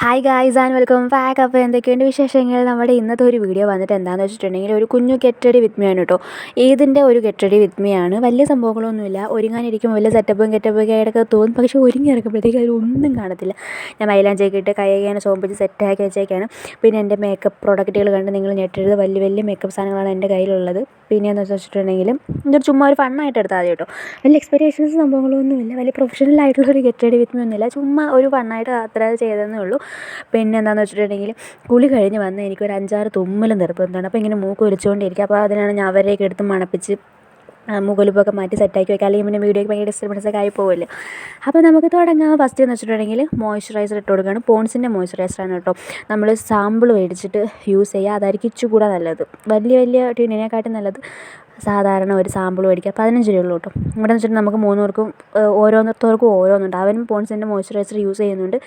Hi guys and welcome back അപ്പോൾ എന്തൊക്കെയുണ്ട് വിശേഷങ്ങൾ? നമ്മുടെ ഇന്നത്തെ ഒരു വീഡിയോ വന്നിട്ട് എന്താണെന്ന് വെച്ചിട്ടുണ്ടെങ്കിൽ ഒരു കുഞ്ഞു കെട്ടടി വിത്മിയാണ് കേട്ടോ ഏതിന്റെ ഒരു കെട്ടടി വിത്മിയാണ് വലിയ സംഭവങ്ങളൊന്നുമില്ല. ഒരുങ്ങാനിരിക്കും വലിയ സെറ്റപ്പും കെറ്റപ്പും ഒക്കെ ആയിട്ടൊക്കെ തോന്നും. പക്ഷേ ഒരുങ്ങി ഇറക്കുമ്പോഴത്തേക്ക് അതിലൊന്നും കാണത്തില്ല. ഞാൻ മൈലാഞ്ചൊക്കെ ഇട്ട് കൈകാനും സോമ്പിച്ച് സെറ്റാക്കി വെച്ചേക്കാണ്. പിന്നെ എന്റെ മേക്കപ്പ് പ്രോഡക്റ്റുകൾ കണ്ട് നിങ്ങൾ ഞെട്ടരുത്. വലിയ വലിയ മേക്കപ്പ് സാധനങ്ങളാണ് എന്റെ കയ്യിലുള്ളത്. പിന്നെ എന്ന് വെച്ചിട്ടുണ്ടെങ്കിൽ ഇതൊരു ചുമ്മാ ഒരു ഫണ്ണായിട്ട് എടുത്താൽ മതി കേട്ടോ. വലിയ എക്സ്പെക്റ്റേഷൻസ് സംഭവങ്ങളൊന്നുമില്ല. വലിയ പ്രൊഫഷണൽ ആയിട്ടുള്ള ഒരു ഗെറ്റ് റെഡി വിത്മി ഒന്നുമില്ല. ചുമ്മാ ഒരു ഫണ്ണായിട്ട് അത്ര ചെയ്തതെന്നേ ഉള്ളൂ. പിന്നെ എന്താണെന്ന് വെച്ചിട്ടുണ്ടെങ്കിൽ കുളി കഴിഞ്ഞ് വന്ന് എനിക്കൊരു അഞ്ചാറ് തുമ്മലും നിർബന്ധമാണ്. അപ്പോൾ ഇങ്ങനെ മൂക്ക് ഒലിച്ചുകൊണ്ടിരിക്കുക അപ്പോൾ അതിനാണ് ഞാൻ അവരെയൊക്കെ എടുത്ത് മണപ്പിച്ച് മുകളിപ്പൊക്കെ മാറ്റി സെറ്റാക്കി വെക്കുക. അല്ലെങ്കിൽ പിന്നെ വീഡിയോയ്ക്ക് ഭയങ്കര ഡിസ്റ്റർബൻസ് ഒക്കെ ആയി പോകുമല്ലോ അപ്പോൾ നമുക്ക് തുടങ്ങാം. ഫസ്റ്റ് എന്ന് വെച്ചിട്ടുണ്ടെങ്കിൽ മോയ്സ്ചറൈസർ ഇട്ട് കൊടുക്കുകയാണ്. പോൺസിന്റെ മോയ്സ്ചറൈസറാണ് കേട്ടോ. നമ്മൾ സാമ്പിൾ മേടിച്ചിട്ട് യൂസ് ചെയ്യുക. അതായിരിക്കും ഇച്ചുകൂടെ നല്ലത്. വലിയ വലിയ ട്യൂണിനെക്കാട്ടും നല്ലത് സാധാരണ ഒരു സാമ്പിൾ മേടിക്കുക. പതിനഞ്ച് രൂപയുള്ളൂ കേട്ടോ. ഇവിടെ വെച്ചിട്ട് നമുക്ക് മൂന്നോർക്കും ഓരോന്നോർക്കും ഓരോന്നുണ്ട്. അവനും പോൺസിന്റെ മോയ്സ്ചറൈസർ യൂസ് ചെയ്യുന്നുണ്ട്.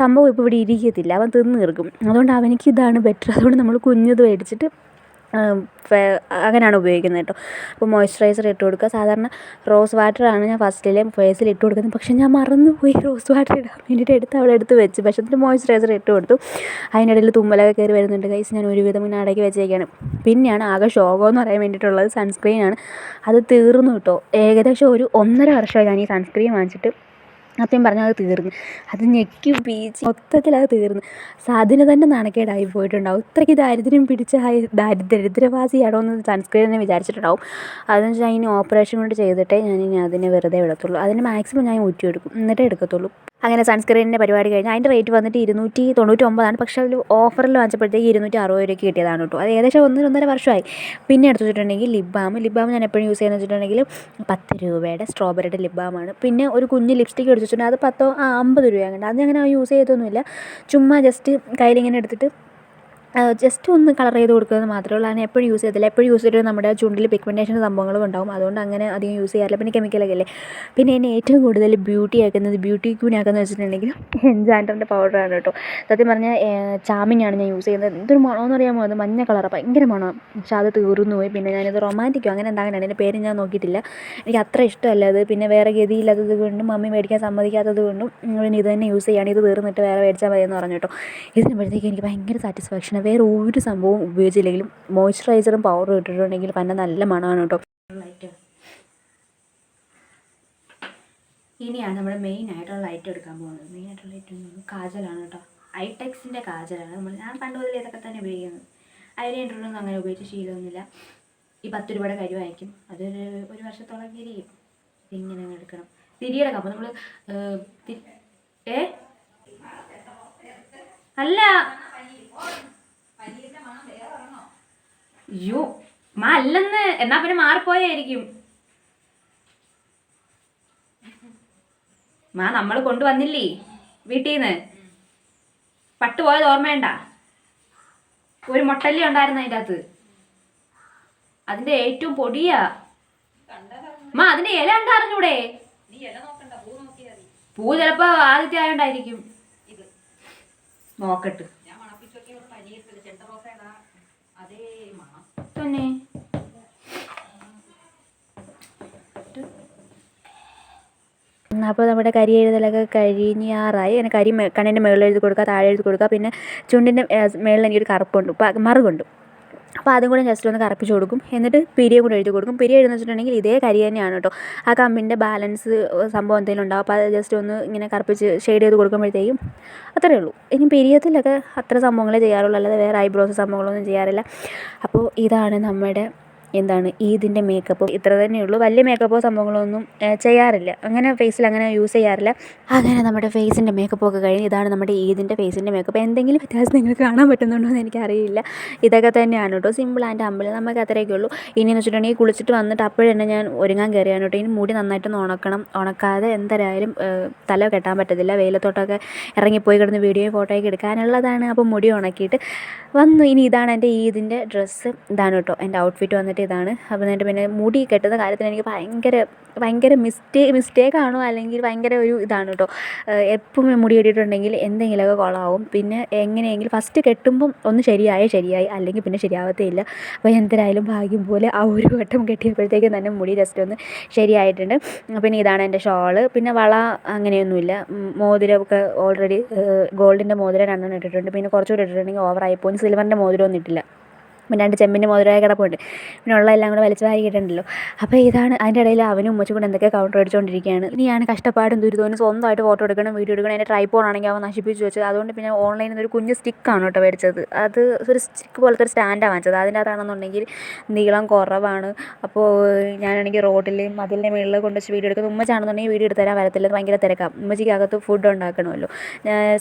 സംഭവം ഇപ്പോൾ ഇവിടെ ഇരിക്കത്തില്ല. അവൻ തിന്ന് തീർക്കും. അതുകൊണ്ട് അവനിക്ക് ഇതാണ് ബെറ്റർ അതുകൊണ്ട് നമ്മൾ കുഞ്ഞത് മേടിച്ചിട്ട് അങ്ങനെയാണ് ഉപയോഗിക്കുന്നത് കേട്ടോ. അപ്പോൾ മോയ്സ്ചറൈസർ ഇട്ട് കൊടുക്കുക. സാധാരണ റോസ് വാട്ടറാണ് ഞാൻ ഫസ്റ്റിലെ ഫേസിൽ ഇട്ട് കൊടുക്കുന്നത്. പക്ഷേ ഞാൻ മറന്നുപോയി റോസ് വാട്ടർ ഇടാൻ വേണ്ടിയിട്ട് എടുത്ത് അവിടെ എടുത്ത് വെച്ച്. പക്ഷേ എന്നിട്ട് മോയ്സ്ചറൈസർ ഇട്ട് കൊടുത്തു. അതിനിടയിൽ തുമ്മലൊക്കെ കയറി വരുന്നുണ്ട് കൈസ് ഞാൻ ഒരുവിധം ഇങ്ങനെ അടക്കി വെച്ചേക്കാണ്. പിന്നെയാണ് ആകെ ശോകമെന്ന് പറയാൻ വേണ്ടിയിട്ടുള്ളത് സൺസ്ക്രീനാണ് അത് തീർന്നു കേട്ടോ. ഏകദേശം ഒരു ഒന്നര വർഷമായി ഞാൻ ഈ സൺസ്ക്രീൻ വാങ്ങിച്ചിട്ട് സത്യം പറഞ്ഞാൽ അത് തീർന്നു. അത് ഞെക്കി ബീച്ച് മൊത്തത്തിൽ അത് തീർന്നു. സാധന തന്നെ നാണക്കേടായി പോയിട്ടുണ്ടാവും. ഇത്രയ്ക്ക് ദാരിദ്ര്യം പിടിച്ച ദരിദ്രവാസിയാണോ എന്ന് സൺസ്ക്രീൻ തന്നെ വിചാരിച്ചിട്ടുണ്ടാവും. അതെന്ന് വെച്ചാൽ ഇനി ഓപ്പറേഷൻ കൊണ്ട് ചെയ്തിട്ടേ ഞാൻ ഇനി അതിനെ വെറുതെ വിടത്തുള്ളൂ. അതിന് മാക്സിമം ഞാൻ ഊറ്റിയെടുക്കും. എന്നിട്ടേ എടുക്കത്തുള്ളൂ. അങ്ങനെ സൺസ്ക്രീനിന്റെ പരിപാടി കഴിഞ്ഞാൽ അതിന്റെ റേറ്റ് വന്നിട്ട് ഇരുന്നൂറ്റി തൊണ്ണൂറ്റി ഒമ്പതാണ് പക്ഷേ അതിൽ ഓഫറിൽ വാങ്ങിച്ചപ്പോഴത്തേക്ക് ഇരുന്നൂറ്റി അറുപത് രൂപയ്ക്ക് കിട്ടിയതാണ് കേട്ടോ. അത് ഏകദേശം ഒന്നര ഒന്നര വർഷമായി. പിന്നെ എടുത്തു വെച്ചിട്ടുണ്ടെങ്കിൽ ലിപ് ബാം ലിപ് ബാം ഞാൻ എപ്പോഴും യൂസ് ചെയ്യുന്നത് വെച്ചിട്ടുണ്ടെങ്കിൽ പത്ത് രൂപയുടെ സ്ട്രോബെറിയുടെ ലിപ് ബാമാണ് പിന്നെ ഒരു കുഞ്ഞ് ലിപ്സ്റ്റിക്ക് എടുത്തു വെച്ചിട്ടുണ്ടെങ്കിൽ അത് പത്തോ ആ അമ്പത് രൂപയാണ് അത് അങ്ങനെ യൂസ് ചെയ്തൊന്നുമില്ല. ചുമ്മാ ജസ്റ്റ് കയ്യിലിങ്ങനെ എടുത്തിട്ട് ജസ്റ്റ് ഒന്ന് കളർ ചെയ്ത് കൊടുക്കുന്നത് മാത്രമേ ഉള്ളൂ. അതിന് എപ്പോഴും യൂസ് ചെയ്തില്ല എപ്പോഴും യൂസ് ചെയ്തിട്ട് നമ്മുടെ ചുണ്ടിൽ പിഗ്മെന്റേഷൻ സംഭവങ്ങളും ഉണ്ടാവും. അതുകൊണ്ട് അങ്ങനെ അധികം യൂസ് ചെയ്യാറില്ല. പിന്നെ കെമിക്കലൊക്കെ അല്ലേ? പിന്നെ എന്നെ ഏറ്റവും കൂടുതൽ ബ്യൂട്ടി ആക്കുന്നത് ബ്യൂട്ടി ക്യൂൻ ആക്കുന്നത് വെച്ചിട്ടുണ്ടെങ്കിൽ എൻജാൻഡറിന്റെ പൗഡറാണ് കേട്ടോ. സത്യം പറഞ്ഞാൽ ആണ് ഞാൻ യൂസ് ചെയ്യുന്നത്. എന്തൊരു മണമെന്ന് അറിയാമോ? അത് മഞ്ഞ കളറാണ് ഭയങ്കര മണമാണ് പക്ഷെ അത് തീർന്നു പോയി പിന്നെ ഞാനിത് റൊമാന്റിക്കോ അങ്ങനെ എന്താ അങ്ങനെയാണ് എന്റെ പേര് ഞാൻ നോക്കിയിട്ടില്ല. എനിക്ക് അത്ര ഇഷ്ടമല്ല അത്. പിന്നെ വേറെ ഗതിയില്ലാത്തത് കൊണ്ടും മമ്മി മേടിക്കാൻ സമ്മതിക്കാത്തത് കൊണ്ടും പിന്നെ ഇത് തന്നെ യൂസ് ചെയ്യുകയാണ് ഇത് തീർന്നിട്ട് വേറെ മേടിച്ചാൽ മതി എന്ന് പറഞ്ഞു കേട്ടോ. ഇതിനുമ്പോഴത്തേക്ക് എനിക്ക് ഭയങ്കര സാറ്റിസ്ഫാക്ഷൻ വേറെ ഒരു സംഭവവും ഉപയോഗിച്ചില്ലെങ്കിലും മോയ്സ്ചറൈസറും പൗഡറും ഇട്ടിട്ടുണ്ടെങ്കിൽ പന്ന നല്ല മണമാണ് കേട്ടോ. ഇനിയാണ് നമ്മൾ മെയിൻ ആയിട്ടുള്ള ലൈറ്റ് എടുക്കാൻ പോകുന്നത്. മെയിൻ ആയിട്ടുള്ള ലൈറ്റ് കാജലാണ് കേട്ടോ. ഐടെക്സിന്റെ കാജലാണ്. നമ്മൾ ഞാൻ പണ്ട് മുതൽ ഇതൊക്കെ തന്നെ ഉപയോഗിക്കുന്നത്. ഐലൈനറൊന്നും അങ്ങനെ ഉപയോഗിച്ച് ശീലമൊന്നുമില്ല. ഈ പത്ത് രൂപയുടെ കരി വാങ്ങിക്കും. അതൊരു ഒരു വർഷത്തോളം തിരിയും അങ്ങ് എടുക്കണം. തിരിയെടുക്കാം. അപ്പോൾ നമ്മൾ ഏ? അല്ല. അയ്യോ മാ അല്ലെന്ന്. എന്നാ പിന്നെ മാറിപ്പോയായിരിക്കും. മാ നമ്മൾ കൊണ്ടുവന്നില്ലേ വീട്ടിൽ നിന്ന് പട്ട് പോയത് ഓർമ്മയുണ്ട? ഒരു മുട്ടല്ലി ഉണ്ടായിരുന്നു അതിന്റെ അകത്ത്. അതിന്റെ ഏറ്റവും പൊടിയാ. മാ അതിന്റെ ഇല ഉണ്ടായിരുന്നൂടെ പൂ ചിലപ്പോ ആദ്യത്തെ ആയോണ്ടായിരിക്കും. നോക്കട്ട്. തന്നെ അപ്പോൾ നമ്മുടെ കരി എഴുതലൊക്കെ കഴിഞ്ഞാറായി അങ്ങനെ കരി കണ്ണിന്റെ മുകളിൽ എഴുതി കൊടുക്കുക താഴെ എഴുതി കൊടുക്കുക. പിന്നെ ചുണ്ടിന്റെ മുകളിൽ എനിക്കൊരു കറുപ്പുണ്ട്. മറുകുണ്ട്. അപ്പോൾ അതും കൂടെ ജസ്റ്റ് ഒന്ന് കറപ്പിച്ച് കൊടുക്കും. എന്നിട്ട് പിരിയും കൂടെ എഴുതി കൊടുക്കും. പിരി എഴുതുന്ന വെച്ചിട്ടുണ്ടെങ്കിൽ ഇതേ കരി തന്നെയാണ് കേട്ടോ. ആ കമ്പിന്റെ ബാലൻസ് സംഭവം എന്തെങ്കിലും ഉണ്ടാവും. അപ്പോൾ അത് ജസ്റ്റ് ഒന്ന് ഇങ്ങനെ കറുപ്പിച്ച് ഷെയ്ഡ് ചെയ്ത് കൊടുക്കുമ്പോഴത്തേക്കും അത്രയേ ഉള്ളൂ. ഇനി പിരിയത്തിലൊക്കെ അത്ര സംഭവങ്ങളെ ചെയ്യാറുള്ളൂ. അല്ലാതെ വേറെ ഐബ്രോസ് സംഭവങ്ങളൊന്നും ചെയ്യാറില്ല. അപ്പോൾ ഇതാണ് നമ്മുടെ എന്താണ് ഈദിന്റെ മേക്കപ്പ് ഇത്ര തന്നെയുള്ളൂ വലിയ മേക്കപ്പോ സംഭവങ്ങളൊന്നും ചെയ്യാറില്ല. അങ്ങനെ ഫേസിൽ അങ്ങനെ യൂസ് ചെയ്യാറില്ല. അങ്ങനെ നമ്മുടെ ഫേസിന്റെ മേക്കപ്പൊക്കെ കഴിഞ്ഞ് ഇതാണ് നമ്മുടെ ഈദിന്റെ ഫേസിന്റെ മേക്കപ്പ് എന്തെങ്കിലും വ്യത്യാസം നിങ്ങൾക്ക് കാണാൻ പറ്റുന്നുണ്ടോ എന്ന് എനിക്കറിയില്ല. ഇതൊക്കെ തന്നെയാണ് കേട്ടോ. സിമ്പിൾ ആൻഡ് അമ്പിൾ നമുക്ക് അത്രയൊക്കെ ഉള്ളൂ. ഇനി എന്ന് വെച്ചിട്ടുണ്ടെങ്കിൽ കുളിച്ചിട്ട് വന്നിട്ട് അപ്പോഴും തന്നെ ഞാൻ ഒരുങ്ങാൻ കയറിയാണ് കേട്ടോ. ഇനി മുടി നന്നായിട്ടൊന്ന് ഉണക്കണം. ഉണക്കാതെ എന്തായാലും തല കെട്ടാൻ പറ്റത്തില്ല. വെയിലത്തോട്ടൊക്കെ ഇറങ്ങിപ്പോയി കിടന്ന് വീഡിയോയും ഫോട്ടോയൊക്കെ എടുക്കാനുള്ളതാണ്. അപ്പോൾ മുടി ഉണക്കിയിട്ട് വന്നു. ഇനി ഇതാണ് എന്റെ ഈദിന്റെ ഡ്രസ്സ് ഇതാണ് കേട്ടോ എന്റെ ഔട്ട്ഫിറ്റ് വന്നിട്ട് വന്നിട്ട് അപ്പം എന്നിട്ട് പിന്നെ മുടി കെട്ടുന്ന കാര്യത്തിൽ എനിക്ക് ഭയങ്കര ഭയങ്കര മിസ്റ്റേ മിസ്റ്റേക്കാണോ അല്ലെങ്കിൽ ഭയങ്കര ഒരു ഇതാണ് കേട്ടോ എപ്പം മുടി കെട്ടിയിട്ടുണ്ടെങ്കിൽ എന്തെങ്കിലുമൊക്കെ കുളമാവും പിന്നെ എങ്ങനെയെങ്കിലും ഫസ്റ്റ് കെട്ടുമ്പം ഒന്ന് ശരിയായാൽ ശരിയായി. അല്ലെങ്കിൽ പിന്നെ ശരിയാവത്തേ ഇല്ല അപ്പോൾ എന്തരായാലും ഭാഗ്യം പോലെ ആ ഒരു വട്ടം കെട്ടിയപ്പോഴത്തേക്കും തന്നെ മുടി ജസ്റ്റ് ഒന്ന് ശരിയായിട്ടുണ്ട്. പിന്നെ ഇതാണ് എന്റെ ഷോൾ. പിന്നെ വള അങ്ങനെയൊന്നുമില്ല. മോതിരമൊക്കെ ഓൾറെഡി ഗോൾഡിന്റെ മോതിരം രണ്ടെണ്ണം ഇട്ടിട്ടുണ്ട്. പിന്നെ കുറച്ചുകൂടി ഇട്ടിട്ടുണ്ടെങ്കിൽ ഓവറായി പോകും സിൽവറിന്റെ മോതിരമൊന്നും ഇട്ടില്ല. പിന്നെ രണ്ട് ചെമ്പിന്റെ മോതിരമായി കിടപ്പുണ്ട്. പിന്നെ ഉള്ള എല്ലാം കൂടെ വലിച്ചു വാരിയിട്ടുണ്ടല്ലോ അപ്പോൾ ഇതാണ് അതിന്റെ ഇടയിൽ അവനും ഉമ്മച്ചും കൂടെ എന്തൊക്കെ കൗണ്ടർ അടിച്ചുകൊണ്ടിരിക്കുകയാണ് ഇനിയാണ് കഷ്ടപ്പാടും ദുരിതവും. സ്വന്തമായിട്ട് ഫോട്ടോ എടുക്കണം വീഡിയോ എടുക്കണം. എന്റെ ട്രൈപ്പോൺ ആണെങ്കിൽ അവൻ നശിപ്പിച്ച് വെച്ചത്. അതുകൊണ്ട് പിന്നെ ഓൺലൈനിൽ നിന്ന് ഒരു കുഞ്ഞ് സ്റ്റിക്കാണ് കേട്ടോ മേടിച്ചത്. അത് ഒരു സ്റ്റിക്ക് പോലത്തെ ഒരു സ്റ്റാൻഡാണ് വാങ്ങിച്ചത്. അതിന്റെ അകത്താണെന്നുണ്ടെങ്കിൽ നീളം കുറവാണ്. അപ്പോൾ ഞാനാണെങ്കിൽ റോഡിൽ മതിലിന്റെ മുകളിൽ കൊണ്ടുവച്ച് വീഡിയോ എടുക്കുന്നത്. ഉമ്മച്ചാണെന്നുണ്ടെങ്കിൽ വീഡിയോ എടുത്ത് തരാൻ വരത്തില്ല. ഭയങ്കര തിരക്കാം. ഉമ്മച്ചിക്ക് അകത്ത് ഫുഡ് ഉണ്ടാക്കണമല്ലോ.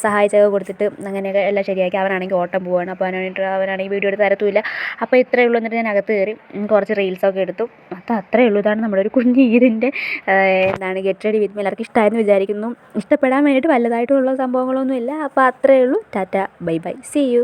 സഹായിച്ചൊക്കെ കൊടുത്തിട്ട് അങ്ങനെയൊക്കെ എല്ലാം ശരിയാക്കി അവനാണെങ്കിൽ ഓട്ടം പോവാണ്. അപ്പോൾ അവനായിട്ട് അവനാണെങ്കിൽ വീഡിയോ എടുത്ത് തരത്തുമില്ല. അപ്പോൾ ഇത്രയേ ഉള്ളൂ. എന്നിട്ട് ഞാൻ അകത്ത് കയറി കുറച്ച് റീൽസൊക്കെ എടുത്തു. അത് അത്രയേ ഉള്ളൂ. ഇതാണ് നമ്മുടെ ഒരു കുഞ്ഞ് ഈദിന്റെ എന്താണ് ഗെറ്റ് റെഡി വിത്ത് എല്ലാവർക്കും ഇഷ്ടമായെന്ന് വിചാരിക്കുന്നു. ഇഷ്ടപ്പെടാൻ വേണ്ടിയിട്ട് വലുതായിട്ടുള്ള സംഭവങ്ങളൊന്നുമില്ല. അപ്പോൾ അത്രയേ ഉള്ളൂ. Tata. Bye bye. See you